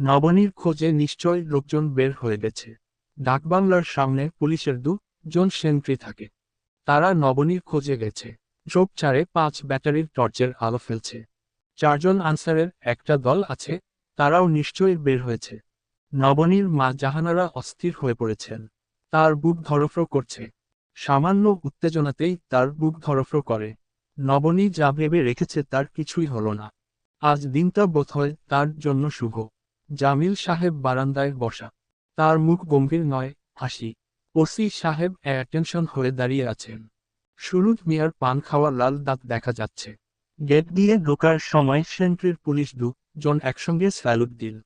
নবনীর খোঁজে নিশ্চয় লোকজন বের হয়ে গেছে। ডাকবাংলার সামনে পুলিশের দু জন সেন্ট্রি থাকে। তারা নবনীর খোঁজে গেছে। চোখ চারে পাঁচ ব্যাটারির টর্চের আলো ফেলছে। চারজন আনসারের একটা দল আছে, তারাও নিশ্চয়ই বের হয়েছে। নবনীর মা জাহানারা অস্থির হয়ে পড়েছেন। তার বুক ধরফর করছে। সামান্য উত্তেজনাতেই তার বুক ধরফর করে। নবনী যা ভেবে রেখেছে তার কিছুই হল না। আজ দিনটা বোধহয় তার জন্য শুভ। জামিল সাহেব বারান্দায় বসা। তার মুখ গম্ভীর নয়, হাসি। ওসি সাহেব অ্যাটেনশন হয়ে দাঁড়িয়ে আছেন। সুরুজ মিয়ার পান খাওয়া লাল দাঁত দেখা যাচ্ছে। গেট দিয়ে ঢোকার সময় সেন্ট্রির পুলিশ দু জন একসঙ্গে স্যালুট দিল।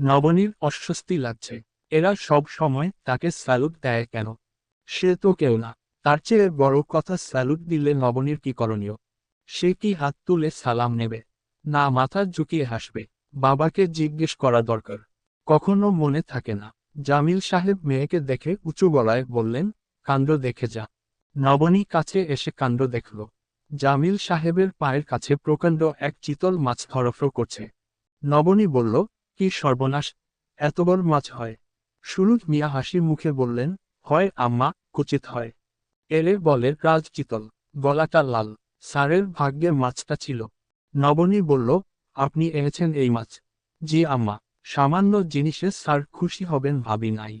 নবনীর অস্বস্তি লাগছে। এরা সব সময় তাকে স্যালুট দেয় কেন? সে তো কেউ না। তার চেয়ে বড় কথা স্যালুট দিলে নবনীর কি করণীয়? সে কি হাত তুলে সালাম নেবে? না, মাথা ঝুঁকিয়ে হাসবে। বাবাকে জিজ্ঞেস করা দরকার। কখনো মনে থাকে না। জামিল সাহেব মেয়েকে দেখে উঁচু গলায় বললেন কাণ্ড দেখে যা। নবনী কাছে এসে কাণ্ড দেখল। জামিল সাহেবের পায়ের কাছে প্রকাণ্ড এক চিতল মাছ ধরফর করছে। নবনী বলল, কি সর্বনাশ! এত বড় মাছ হয়। সুরুজ মিয়া হাসি মুখে বললেন, হয় আম্মা, কুচিত হয়। এরে বলে রাজ চিতল, গলাটা লাল, সারের ভাগ্যে মাছটা ছিল। নবনী বলল আপনি এনেছেন এই মাছ। জি আম্মা, সামান্য জিনিসে স্যার খুশি হবেন ভাবি নাই।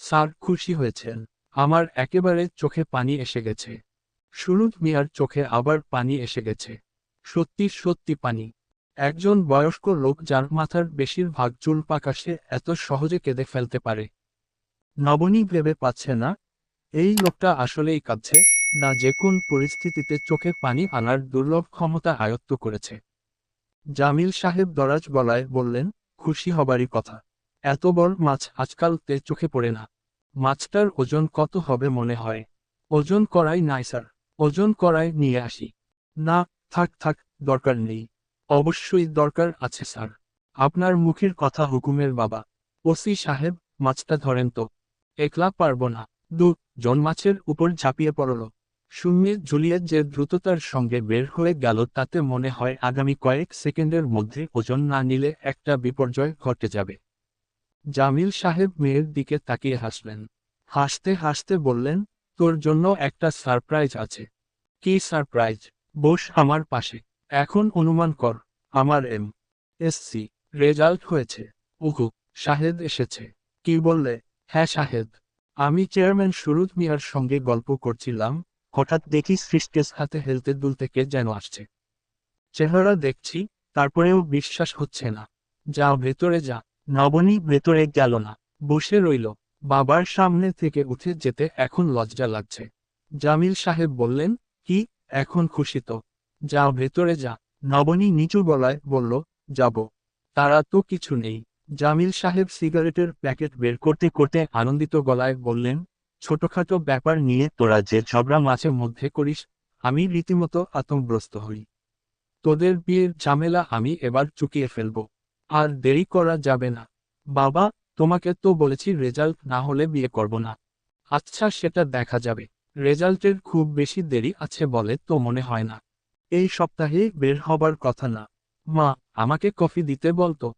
স্যার খুশি হয়েছেন। আমার একেবারে চোখে পানি এসে গেছে। সুরুজ মিয়ার চোখে আবার পানি এসে গেছে। সত্যি সত্যি পানি। একজন বয়স্ক লোক যার মাথার বেশিরভাগ চুল পাকাশে এত সহজে কেঁদে ফেলতে পারে। নবনী ভেবে পাচ্ছে না, এই লোকটা আসলেই কাঁদছে, না যে কোন পরিস্থিতিতে চোখে পানি আনার দুর্লভ ক্ষমতা আয়ত্ত করেছে। জামিল সাহেব দরাজ গলায় বললেন, খুশি হবারই কথা। এত বড় মাছ আজকাল তে চোখে পড়ে না। মাছটার ওজন কত হবে মনে হয়? ওজন করাই নাই, স্যার। ওজন করাই নিয়ে আসি। না, থাক থাক, দরকার নেই। অবশ্যই দরকার আছে, স্যার। আপনার মুখের কথা হুকুমের বাবা। ওসি সাহেব, মাছটা ধরেন তো। একলা পারব না। দু জন মাছের উপর ঝাঁপিয়ে পড়ল। শূন্যে জুলিয়েট যে দ্রুততার সঙ্গে বের হয়ে গেল তাতে মনে হয় আগামী কয়েক সেকেন্ডের মধ্যে ওজন না নিলে একটা বিপর্যয় ঘটে যাবে। জামিল সাহেব মেয়ের দিকে তাকিয়ে হাসলেন। হাসতে হাসতে বললেন, তোর জন্য একটা সারপ্রাইজ আছে। কি সারপ্রাইজ? বস আমার পাশে। এখন অনুমান কর, আমার এম এসসি রেজাল্ট হয়েছে। উহু, শাহেদ এসেছে। কি বললে? হ্যাঁ শাহেদ। আমি চেয়ারম্যান সুরুজ মিয়ার সঙ্গে গল্প করছিলাম। হঠাৎ দেখি সৃষ্টেস হাতে হেলতে দুলতে কে যেন আসছে। চেহারা দেখছি, তারপরেও বিশ্বাস হচ্ছে না। যা ভেতরে যা। নবনী ভেতরে গেল না। বসে রইল। বাবার সামনে থেকে উঠে যেতে এখন লজ্জা লাগছে। জামিল সাহেব বললেন, কি? এখন খুশি তো। যা ভেতরে যা। নবনী নিচু গলায় বলল, যাব। তারা তো কিছু নেই। জামিল সাহেব সিগারেটের প্যাকেট বের করতে করতে আনন্দিত গলায় বললেন ছোটখাটো ব্যাপার নিয়ে তোরা যে ঝগড়া মাঝে মধ্যে করিস, আমি রীতিমতো আতঙ্কগ্রস্ত হই। তোদের বিয়ের ঝামেলা আমি এবার চুকিয়ে ফেলব। আর দেরি করা যাবে না। বাবা, তোমাকে তো বলেছি রেজাল্ট না হলে বিয়ে করব না। আচ্ছা সেটা দেখা যাবে। রেজাল্টের খুব বেশি দেরি আছে বলে তো মনে হয় না। এই সপ্তাহে বের হবার কথা না। মা, আমাকে কফি দিতে বলতো।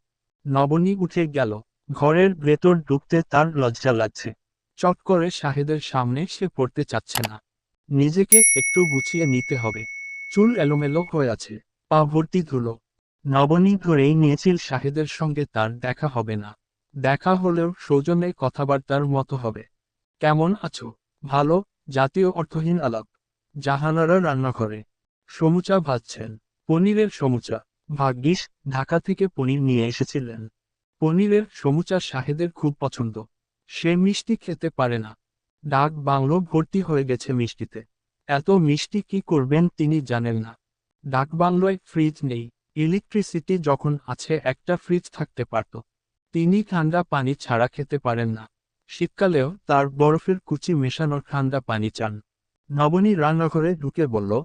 নবনী উঠে গেল। ঘরের ভেতর ঢুকতে তার লজ্জা লাগছে। চট করে শাহেদের সামনে সে পড়তে চাচ্ছে না। নিজেকে একটু গুছিয়ে নিতে হবে। চুল এলোমেলো হয়ে আছে। পা ভর্তি ধুলো। নবনী ধরেই নিয়েছিল শাহেদের সঙ্গে তার দেখা হবে না। দেখা হলেও সৌজন্যে কথাবার্তার মতো হবে। কেমন আছো? ভালো? জাতীয় অর্থহীন আলাপ। জাহানারা রান্নাঘরে। সমুচা ভাজছেন। পনিরের সমুচা। ভাগ্যিস, ঢাকা থেকে পনির নিয়ে এসেছিলেন। পনিরের সমুচা শাহেদের খুব পছন্দ। সে মিষ্টি খেতে পারে না। ডাক বাংলো ভর্তি হয়ে গেছে মিষ্টিতে। এত মিষ্টি কি করবেন তিনি জানেন না। ডাক বাংলোয় ফ্রিজ নেই। ইলেকট্রিসিটি যখন আছে একটা ফ্রিজ থাকতে পারত। তিনি ঠান্ডা পানি ছাড়া খেতে পারেন না। শীতকালেও তার বরফের কুচি মেশানোর ঠান্ডা পানি চান। নবনী রান্নাঘরে ঢুকে বলল,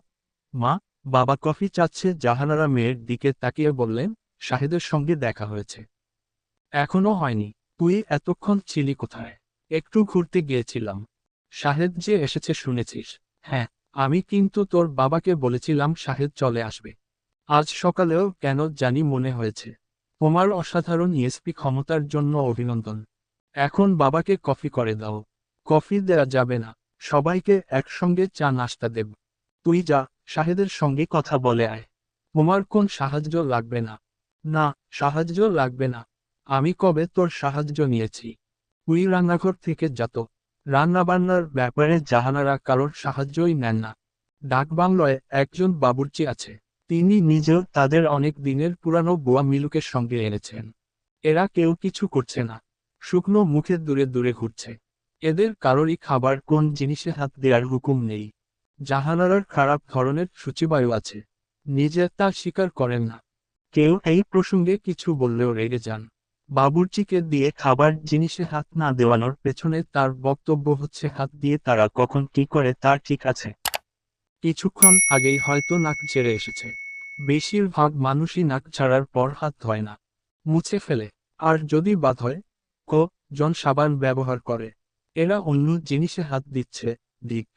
মা, বাবা কফি চাচ্ছে। জাহানারা মেয়ের দিকে তাকিয়ে বললেন, শাহেদের সঙ্গে দেখা হয়েছে। এখনও হয়নি। তুই এতক্ষণ ছিলি কোথায়? একটু ঘুরতে গিয়েছিলাম। শাহেদ যে এসেছে শুনেছিস। হ্যাঁ আমি কিন্তু তোর বাবাকে বলেছিলাম শাহেদ চলে আসবে। আজ সকালেও কেন জানি মনে হয়েছে। তোমার অসাধারণ ইএসপি ক্ষমতার জন্য অভিনন্দন। এখন বাবাকে কফি করে দাও। কফি দেয়া যাবে না। সবাইকে একসঙ্গে চা নাস্তা দেব। তুই যা, শাহেদের সঙ্গে কথা বলে আয়। তোমার কোন সাহায্য লাগবে না। না, সাহায্য লাগবে না। আমি কবে তোর সাহায্য নিয়েছি? তুই রান্নাঘর থেকে যাত রান্নাবান্নার ব্যাপারে জাহানারা কারোর সাহায্যই নেন না। ডাকবাংলায় একজন বাবুর্চি আছে। তিনি নিজেও তাদের অনেক দিনের পুরানো বোয়া মিলুকের সঙ্গে এনেছেন। এরা কেউ কিছু করছে না। শুকনো মুখে দূরে দূরে ঘুরছে। এদের কারোরই খাবার কোন জিনিসে হাত দেওয়ার হুকুম নেই। জাহানারার খারাপ ধরনের সূচিবায়ু আছে। নিজে তা স্বীকার করেন না। কেউ এই প্রসঙ্গে কিছু বললেও রেগে যান। বাবুর্চিকে দিয়ে খাবার জিনিসে হাত না দেওয়ানোর পেছনে তার বক্তব্য হচ্ছে হাত দিয়ে তারা কখন কি করে তার ঠিক আছে। কিছুক্ষণ আগেই হয়তো নাক ছেড়ে এসেছে। বেশিরভাগ মানুষই নাক ছাড়ার পর হাত ধয় না। মুছে ফেলে। আর যদি বাদ হয় কো জন সাবান ব্যবহার করে। এরা অন্য জিনিসে হাত দিচ্ছে, দিক।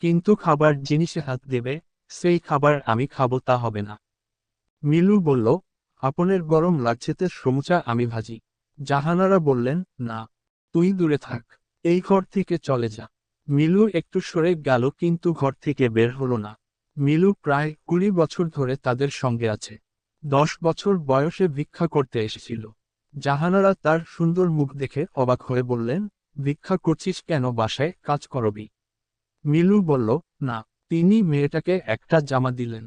কিন্তু খাবার জিনিসে হাত দেবে, সেই খাবার আমি খাব তা হবে না। মিলু বলল আপনের গরম লাগছেতে সমুচা আমি ভাজি। জাহানারা বললেন, না, তুই দূরে থাক, এই ঘর থেকে চলে যা। মিলু একটু সরে গেল, কিন্তু ঘর থেকে বের হলো না। মিলু প্রায় কুড়ি বছর ধরে তাদের সঙ্গে আছে। দশ বছর বয়সে ভিক্ষা করতে এসেছিল। জাহানারা তার সুন্দর মুখ দেখে অবাক হয়ে বললেন, ভিক্ষা করছিস কেন, বাসায় কাজ করবি? মিলু বলল, না, তিনি মেয়েটাকে একটা জামা দিলেন,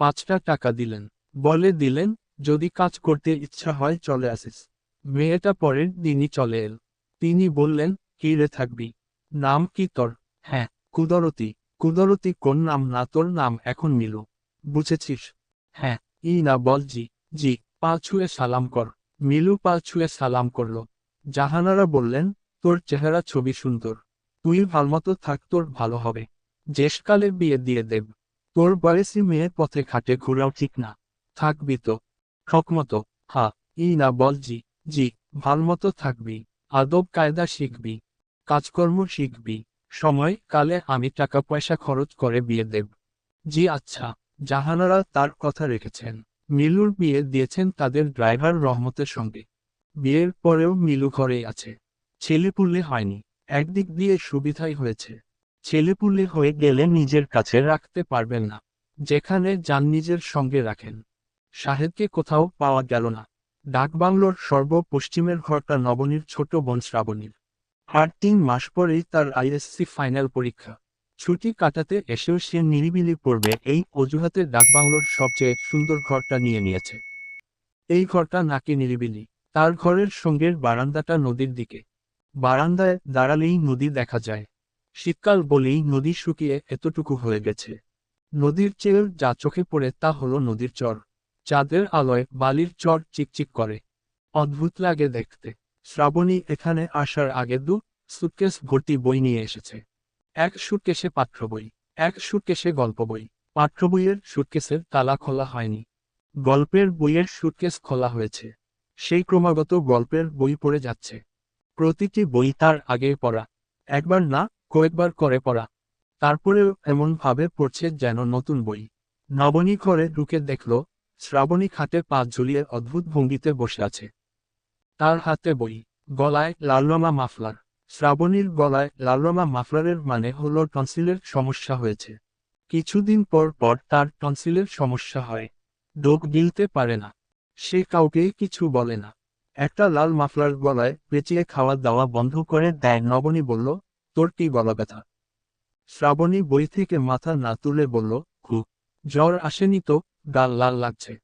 পাঁচটা টাকা দিলেন। বলে দিলেন যদি কাজ করতে ইচ্ছা হয় চলে আসিস। মেয়েটা পরের দিনই চলে এল। তিনি বললেন, কি রে থাকবি? নাম কি তোর? হ্যাঁ কুদরতি। কুদরতি কোন নাম না তোর নাম এখন মিলু বুঝেছিস? হ্যাঁ ই না বল জি। জি, পা ছুঁয়ে সালাম কর। মিলু পা ছুঁয়ে সালাম করল। জাহানারা বললেন, তোর চেহারা ছবি সুন্দর। তুই ভালমতো থাক, তোর ভালো হবে। শেষকালে বিয়ে দিয়ে দেব। তোর বয়সী মেয়ের পথে ঘাটে ঘুরাও ঠিক না। থাকবি তো। ঠকমতো হা ই না বল জি জি, ভালমতো থাকবি, আদব কায়দা শিখবি, কাজকর্ম শিখবি, সময় কালে আমি টাকা পয়সা খরচ করে বিয়ে দেব। জি আচ্ছা জাহানারা তার কথা রেখেছেন। মিলুর বিয়ে দিয়েছেন তাদের ড্রাইভার রহমতের সঙ্গে। বিয়ের পরেও মিলু ঘরেই আছে। ছেলেপুলে হয়নি, একদিক দিয়ে সুবিধাই হয়েছে। ছেলেপুলে হয়ে গেলে নিজের কাছে রাখতে পারবেন না, যেখানে যান নিজের সঙ্গে রাখেন। শাহেদকে কোথাও পাওয়া গেল না। ডাকবাংলোর সর্বপশ্চিমের ঘরটা নবনীর ছোট বোন শ্রাবণীর। আর তিন মাস পরেই তার আইএসসি ফাইনাল পরীক্ষা। ছুটি কাটাতে এসেও সে নিরিবিলি পড়বে এই অজুহাতে ডাকবাংলোর সবচেয়ে সুন্দর ঘরটা নিয়ে নিয়েছে। এই ঘরটা নাকি নিরিবিলি। তার ঘরের সঙ্গের বারান্দাটা নদীর দিকে। বারান্দায় দাঁড়ালেই নদী দেখা যায়। শীতকাল বলেই নদী শুকিয়ে এতটুকু হয়ে গেছে। নদীর চেয়ে যা চোখে পড়ে তা হলো নদীর চর। চাঁদের আলোয় বালির চর চিকচিক করে। অদ্ভুত লাগে দেখতে। শ্রাবণী এখানে আসার আগে দু সুটকেস ভর্তি বই নিয়ে এসেছে। এক সুটকেসে পাঠ্য বই, এক সুটকেসে গল্প বই। পাঠ্য বইয়ের সুটকেসের তালা খোলা হয়নি। গল্পের বইয়ের সুটকেস খোলা হয়েছে। সেই ক্রমাগত গল্পের বই পড়ে যাচ্ছে। প্রতিটি বই তার আগে পড়া। একবার না, কয়েকবার করে পড়া। তারপরেও এমনভাবে পড়ছে যেন নতুন বই। নবনী ঘরে ঢুকে দেখল শ্রাবণী খাটে পা ঝুলিয়ে অদ্ভুত ভঙ্গিতে বসে আছে। তার হাতে বই, গলায় লালরমা মাফলার। শ্রাবণীর গলায় লালরমা মাফলারের মানে হলো টনসিলের সমস্যা হয়েছে। কিছুদিন পর পর তার টনসিলের সমস্যা হয়। ডোক গিলতে পারে না। সে কাউকে কিছু বলে না। একটা লাল মাফলার গলায় পেঁচিয়ে খাওয়া দাওয়া বন্ধ করে দেয় নবনী বলল, তোর কি গলা ব্যথা? শ্রাবণী বই থেকে মাথা না তুলে বলল হু জ্বর আসেনি তো? গাল লাল লাগছে।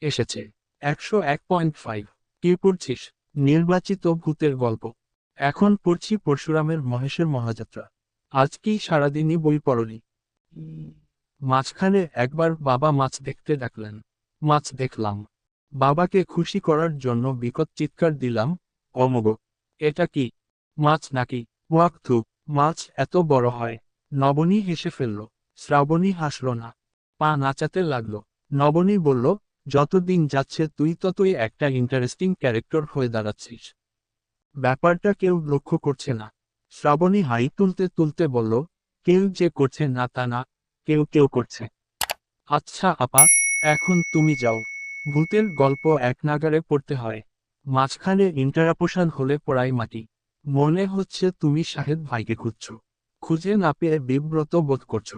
এসেছে। একশো এক পয়েন্ট ফাইভ। কি পড়ছিস? নির্বাচিত ভূতের গল্প। এখন পড়ছি পরশুরামের মহেশের মহাযাত্রা। আজ কি সারাদিনই বই পড়নি? মাঝখানে একবার বাবা মাছ দেখতে ডাকলেন মাছ দেখলাম। বাবাকে খুশি করার জন্য বিকট চিৎকার দিলাম অমগ এটা কি? মাছ নাকি? ওয়াক্থু মাছ এত বড় হয়। নবনী হেসে ফেলল। শ্রাবণী হাসল না। পা নাচাতে লাগল। নবনী বলল, যতদিন যাচ্ছে তুই ততই একটা ইন্টারেস্টিং ক্যারেক্টার হয়ে দাঁড়াচ্ছিস। ব্যাপারটা কেউ লক্ষ্য করছে না শ্রাবণী হাই তুলতে তুলতে বলল, কেউ যে করছে না তা না, কেউ কেউ করছে। আচ্ছা আপা, এখন তুমি যাও। ভূতের গল্প এক নাগারে পড়তে হয়। মাঝখানে ইন্টারাপোশন হলে পড়াই মাটি। মনে হচ্ছে তুমি শাহেদ ভাইকে খুঁজছ। খুঁজে না পেয়ে বিব্রত বোধ করছ।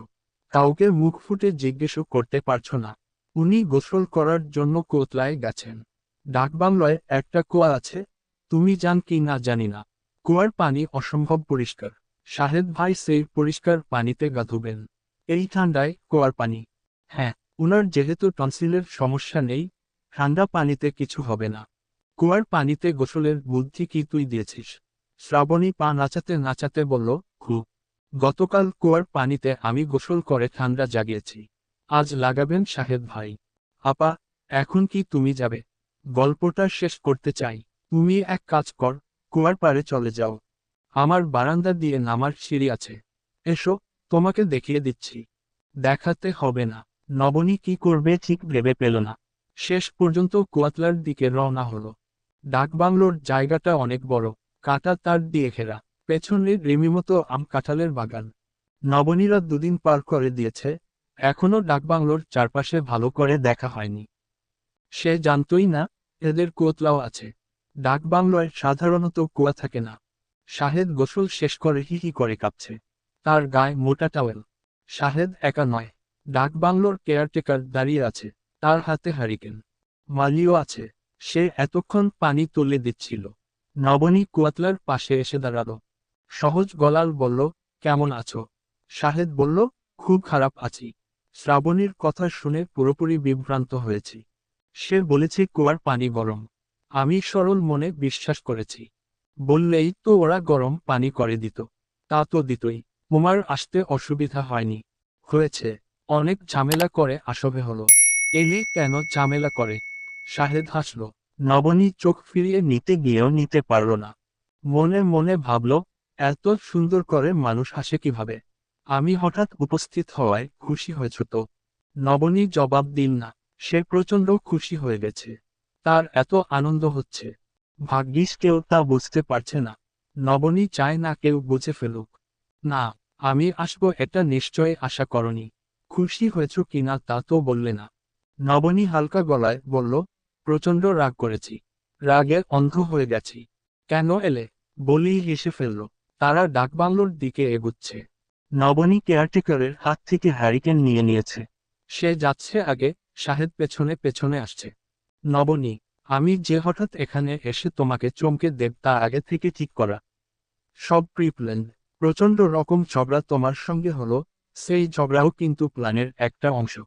কাউকে মুখ ফুটে জিজ্ঞেসও করতে পারছ না। উনি গোসল করার জন্য কোতলায় গেছেন। ডাকবাংলায় একটা কুয়া আছে, তুমি জান কি না জানি না। কুয়ার পানি অসম্ভব পরিষ্কার। শাহেদ ভাই সেই পরিষ্কার পানিতে গা ধুবেন এই ঠান্ডায় কুয়ার পানি। হ্যাঁ উনার যেহেতু টনসিলের সমস্যা নেই, ঠান্ডা পানিতে কিছু হবে না। কুয়ার পানিতে গোসলের বুদ্ধি কি তুই দিয়েছিস? শ্রাবণী পা নাচাতে নাচাতে বলল খুব গতকাল কুয়ার পানিতে আমি গোসল করে ঠান্ডা জাগিয়েছি। আজ লাগাবেন শাহেদ ভাই। আপা, এখন কি তুমি যাবে? গল্পটা শেষ করতে চাই। তুমি এক কাজ কর, কুয়ার পাড়ে চলে যাও। আমার বারান্দা দিয়ে নামার সিঁড়ি আছে। এসো, তোমাকে দেখিয়ে দিচ্ছি। দেখাতে হবে না। নবনী কি করবে ঠিক ভেবে পেল না। শেষ পর্যন্ত কুয়াতলার দিকে রওনা হলো। ডাকবাংলোর জায়গাটা অনেক বড়। কাটা তার দিয়ে ঘেরা। পেছনের রিমিমতো আম কাঁঠালের বাগান। নবনীরা দুদিন পার করে দিয়েছে। এখনও ডাকবাংলোর চারপাশে ভালো করে দেখা হয়নি। সে জানতই না, এদের কোতলাও আছে। ডাকবাংলোয় সাধারণত কুয়া থাকে না। শাহেদ গোসল শেষ করে হি হি করে কাঁপছে। তার গায়ে মোটা টাওয়েল। শাহেদ একা নয়। ডাকবাংলোর কেয়ারটেকার দাঁড়িয়ে আছে। তার হাতে হারিকেন। মালিও আছে। সে এতক্ষণ পানি তুলে দিচ্ছিল। নবনী কুয়াতলার পাশে এসে দাঁড়াল। সহজ গলাল বলল, কেমন আছো? শাহেদ বলল, খুব খারাপ আছি। শ্রাবণীর কথা শুনে পুরোপুরি বিভ্রান্ত হয়েছি। সে বলেছে, কুয়ার পানি গরম। আমি সরল মনে বিশ্বাস করেছি। বললেই তো ওরা গরম পানি করে দিত। তা তো দিতই। তোমার আসতে অসুবিধা হয়নি। হয়েছে। অনেক ঝামেলা করে আসবে হলো। এলে কেন ঝামেলা করে? শাহেদ হাসল, নবনী চোখ ফিরিয়ে নিতে গিয়েও নিতে পারল না। মনে মনে ভাবল, এত সুন্দর করে মানুষ হাসে কীভাবে? আমি হঠাৎ উপস্থিত হওয়ায় খুশি হয়েছ তো নবনী জবাব দিন না। সে প্রচণ্ড খুশি হয়ে গেছে। তার এত আনন্দ হচ্ছে। ভাগ্যিস কেউ তা বুঝতে পারছে না। নবনী চায় না কেউ বুঝে ফেলুক। না, আমি আসব এটা নিশ্চয় আশা করনি। খুশি হয়েছ কিনা তা তো বললে না। নবনী হালকা গলায় বলল, প্রচণ্ড রাগ করেছি। রাগে অন্ধ হয়ে গেছি। কেন এলে? বলি হেসে ফেলল। তারা ডাকবাংলোর দিকে এগুচ্ছে। নবনী কেয়ারটেকারের হাত থেকে হ্যারিকেন নিয়ে নিয়েছে। সে যাচ্ছে আগে, শাহেদ পেছনে পেছনে আসছে। নবনী, আমি যে হঠাৎ এখানে এসে তোমাকে চমকে দেব তা আগে থেকে ঠিক করা। সব প্রিপ্ল্যান্ড প্রচণ্ড রকম ঝগড়া তোমার সঙ্গে হলো, সেই ঝগড়াও কিন্তু প্ল্যানের একটা অংশ।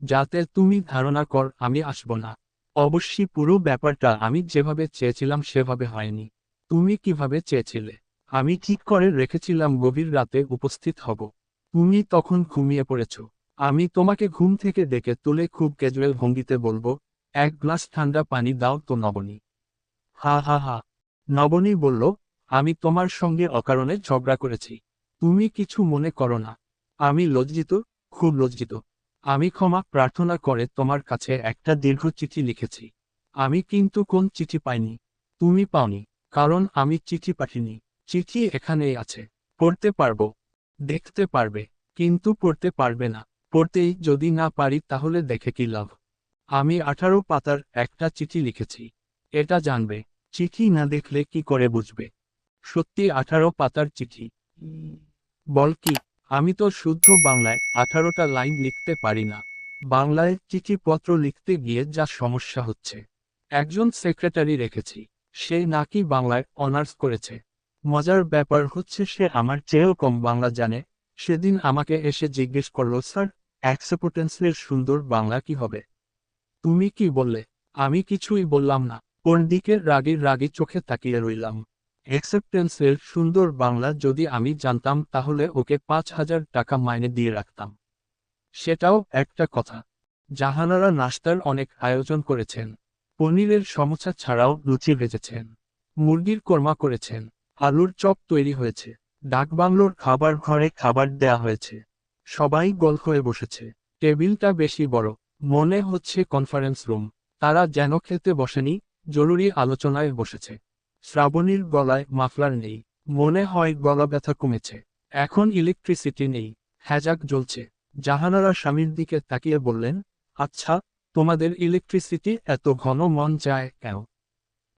যাতে তুমি ধারণা কর, আমি আসব না। অবশ্যই পুরো ব্যাপারটা আমি যেভাবে চেয়েছিলাম সেভাবে হয়নি। তুমি কীভাবে চেয়েছিলে? আমি ঠিক করে রেখেছিলাম গভীর রাতে উপস্থিত হব। তুমি তখন ঘুমিয়ে পড়েছ। আমি তোমাকে ঘুম থেকে ডেকে তুলে খুব ক্যাজুয়াল ভঙ্গিতে বলব, এক গ্লাস ঠান্ডা পানি দাও তো নবনী। হা হা হা। নবনী বলল, আমি তোমার সঙ্গে অকারণে ঝগড়া করেছি। তুমি কিছু মনে করো না। আমি লজ্জিত, খুব লজ্জিত। আমি ক্ষমা প্রার্থনা করে তোমার কাছে একটা দীর্ঘ চিঠি লিখেছি। আমি কিন্তু কোন চিঠি পাইনি। তুমি পাওনি, কারণ আমি চিঠি পাঠিনি। চিঠি এখানেই আছে। পড়তে পারব। দেখতে পারবে। কিন্তু পড়তে পারবে না। পড়তেই যদি না পারি তাহলে দেখে কি লাভ? আমি আঠারো পাতার একটা চিঠি লিখেছি। এটা জানবে। চিঠি না দেখলে কি করে বুঝবে? সত্যি আঠারো পাতার চিঠি। বল কি? আমি তো শুদ্ধ বাংলায় আঠারোটা লাইন লিখতে পারি না। বাংলায় চিঠিপত্র লিখতে গিয়ে যা সমস্যা হচ্ছে। একজন সেক্রেটারি রেখেছি। সে নাকি বাংলায় অনার্স করেছে। মজার ব্যাপার হচ্ছে সে আমার চেয়েও কম বাংলা জানে। সেদিন আমাকে এসে জিজ্ঞেস করল, স্যার অ্যাক্সেপ্টেন্সের সুন্দর বাংলা কি হবে? তুমি কি বললে? আমি কিছুই বললাম না। কোন দিকে রাগি রাগি চোখে তাকিয়ে রইলাম। অ্যাকসেপ্টেন্সের সুন্দর বাংলা যদি আমি জানতাম, তাহলে ওকে পাঁচ হাজার টাকা মাইনে দিয়ে রাখতাম। সেটাও একটা কথা। জাহানারা নাস্তার অনেক আয়োজন করেছেন। পনিরের সমস্যা ছাড়াও লুচি ভেজেছেন। মুরগির কোরমা করেছেন। আলুর চপ তৈরি হয়েছে। ডাকবাংলোর খাবার ঘরে খাবার দেয়া হয়েছে। সবাই গোল হয়ে বসেছে। টেবিলটা বেশি বড়। মনে হচ্ছে কনফারেন্স রুম তারা যেন খেতে বসেনি, জরুরি আলোচনায় বসেছে। শ্রাবণীর গলায় মাফলার নেই। মনে হয় গলা ব্যথা কমেছে। এখন ইলেকট্রিসিটি নেই। হ্যাজাক জ্বলছে। জাহানারা স্বামীর দিকে তাকিয়ে বললেন আচ্ছা তোমাদের ইলেকট্রিসিটি এত ঘন মন যায় কেন?